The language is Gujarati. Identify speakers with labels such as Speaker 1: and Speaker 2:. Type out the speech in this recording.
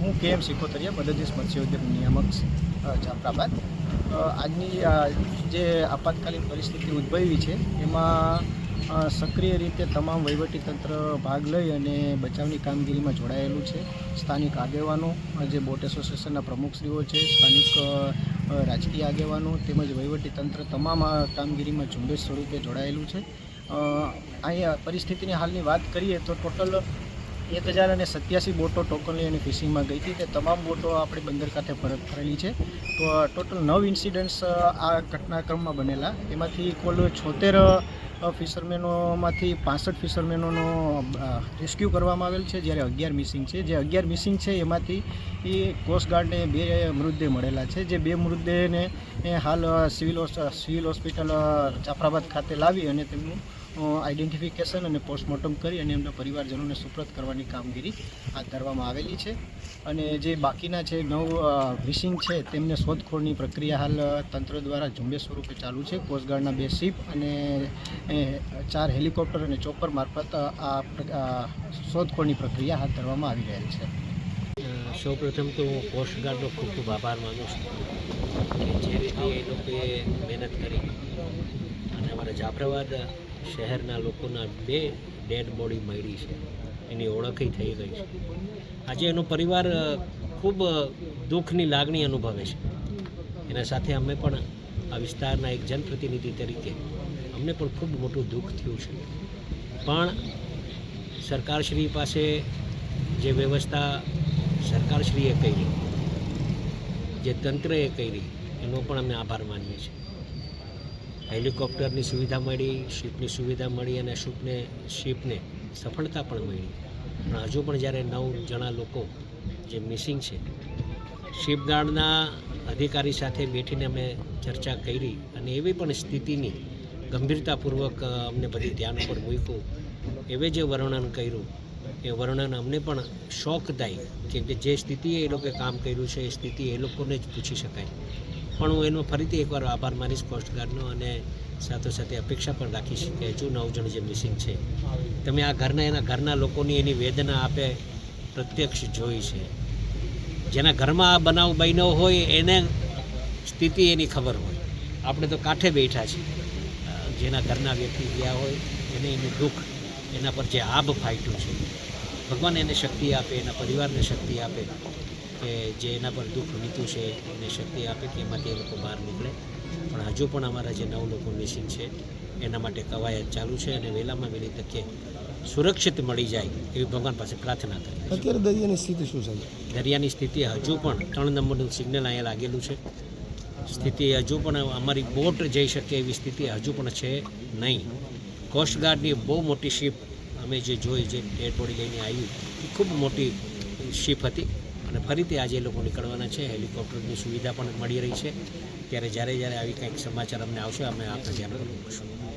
Speaker 1: હું કે એમ સિકોતરિયા મદદનીશ મત્સ્યોદ્યોગ નિયામક જાફરાબાદ. આજની જે આપાતકાલીન પરિસ્થિતિ ઉદ્ભવી છે, એમાં સક્રિય રીતે તમામ વહીવટીતંત્ર ભાગ લઈ અને બચાવની કામગીરીમાં જોડાયેલું છે. સ્થાનિક આગેવાનો જે બોટ એસોસિએશનના પ્રમુખશ્રીઓ છે, સ્થાનિક રાજકીય આગેવાનો તેમજ વહીવટીતંત્ર તમામ કામગીરીમાં ઝુંબેશ સ્વરૂપે જોડાયેલું છે. અહીંયા પરિસ્થિતિની હાલની વાત કરીએ તો ટોટલ એક હજાર અને સત્યાસી બોટો ટોકનલી અને ફિશિંગમાં ગઈ હતી તે તમામ બોટો આપણે બંદર ખાતે ફરેલી છે. તો ટોટલ નવ ઇન્સિડન્ટ્સ આ ઘટનાક્રમમાં બનેલા. એમાંથી કુલ છોતેર ફિશરમેનોમાંથી પાસઠ ફિશરમેનોનો રેસ્ક્યુ કરવામાં આવેલ છે, જ્યારે અગિયાર મિસિંગ છે. જે અગિયાર મિસિંગ છે, એમાંથી એ કોસ્ટગાર્ડને બે મૃતદેહ મળેલા છે. જે બે મૃતદેહને હાલ સિવિલ સિવિલ હોસ્પિટલ જાફરાબાદ ખાતે લાવી અને તેમનું આઈડેન્ટિફિકેશન અને પોસ્ટમોર્ટમ કરી અને એમના પરિવારજનોને સુપ્રત કરવાની કામગીરી હાથ ધરવામાં આવેલી છે. અને જે બાકીના છે નવ વિશિંગ છે તેમને શોધખોળની પ્રક્રિયા હાલ તંત્ર દ્વારા ઝુંબેશ સ્વરૂપે ચાલુ છે. કોસ્ટગાર્ડના બે શિપ અને ચાર હેલિકોપ્ટર અને ચોપર મારફત આ શોધખોળની પ્રક્રિયા હાથ ધરવામાં આવી રહેલ છે.
Speaker 2: સૌ પ્રથમ તો હું કોસ્ટગાર્ડનો ખૂબ ખૂબ આભાર માનું છું કે જે રીતે એ લોકોએ મહેનત કરી અને અમારા જાફરાબાદ શહેરના લોકોના બે ડેડ બોડી મળી છે. એની ઓળખી થઈ ગઈ છે. આજે એનો પરિવાર ખૂબ દુઃખની લાગણી અનુભવે છે. એના સાથે અમે પણ આ વિસ્તારના એક જનપ્રતિનિધિ તરીકે અમને પણ ખૂબ મોટું દુઃખ થયું છે. પણ સરકારશ્રી પાસે જે વ્યવસ્થા સરકારશ્રીએ કરી, જે તંત્રએ કરી, એનો પણ અમે આભાર માનીએ છીએ. હેલિકોપ્ટરની સુવિધા મળી, શિપની સુવિધા મળી અને શિપને શિપને સફળતા પણ મળી. પણ હજુ પણ જ્યારે નવ જણા લોકો જે મિસિંગ છે શિપગાર્ડના અધિકારી સાથે બેઠીને અમે ચર્ચા કરી અને એવી પણ સ્થિતિની ગંભીરતાપૂર્વક અમને બધી ધ્યાન ઉપર મૂક્યું. એવે જે વર્ણન કર્યું, એ વર્ણન અમને પણ શોખદાયક કેમ કે જે સ્થિતિએ એ લોકોએ કામ કર્યું છે, એ સ્થિતિ એ લોકોને જ પૂછી શકાય. પણ હું એનો ફરીથી એકવાર આભાર માનીશ કોસ્ટગાર્ડનો અને સાથોસાથે અપેક્ષા પણ રાખીશ કે હજુ નવ જણ જે મિસિંગ છે, તમે આ ઘરના એના ઘરના લોકોની એની વેદના આપે પ્રત્યક્ષ જોઈ છે. જેના ઘરમાં આ બનાવ બન્યો હોય એને સ્થિતિ એની ખબર હોય. આપણે તો કાંઠે બેઠા છીએ. જેના ઘરના વ્યક્તિ ગયા હોય એને એનું દુઃખ એના પર જે આભ ફાટ્યું છે, ભગવાન એને શક્તિ આપે, એના પરિવારને શક્તિ આપે. કે જે એના પર દુઃખ વીતું છે એને શક્તિ આપે કે એમાંથી એ લોકો બહાર નીકળે. પણ હજુ પણ અમારા જે નવ લોકો મિસિંગ છે એના માટે કવાયત ચાલુ છે અને વહેલામાં વહેલી તકે સુરક્ષિત મળી જાય એવી ભગવાન પાસે પ્રાર્થના કરી
Speaker 3: અત્યારે દરિયાની સ્થિતિ શું છે?
Speaker 2: દરિયાની સ્થિતિ હજુ પણ ત્રણ નંબરનું સિગ્નલ અહીંયા લાગેલું છે. સ્થિતિ હજુ પણ અમારી બોટ જઈ શકે એવી સ્થિતિ હજુ પણ છે નહીં. કોસ્ટગાર્ડની બહુ મોટી શિપ અમે જે જોઈ જે ડેડ બોડી લઈને આવી એ ખૂબ મોટી શિપ હતી. અને ફરીથી આજે લોકો નીકળવાના છે. હેલિકોપ્ટરની સુવિધા પણ મળી રહી છે. ત્યારે જ્યારે જ્યારે આવી કંઈક સમાચાર અમને આવશે, અમે આપણે ધ્યાન મૂકીશું.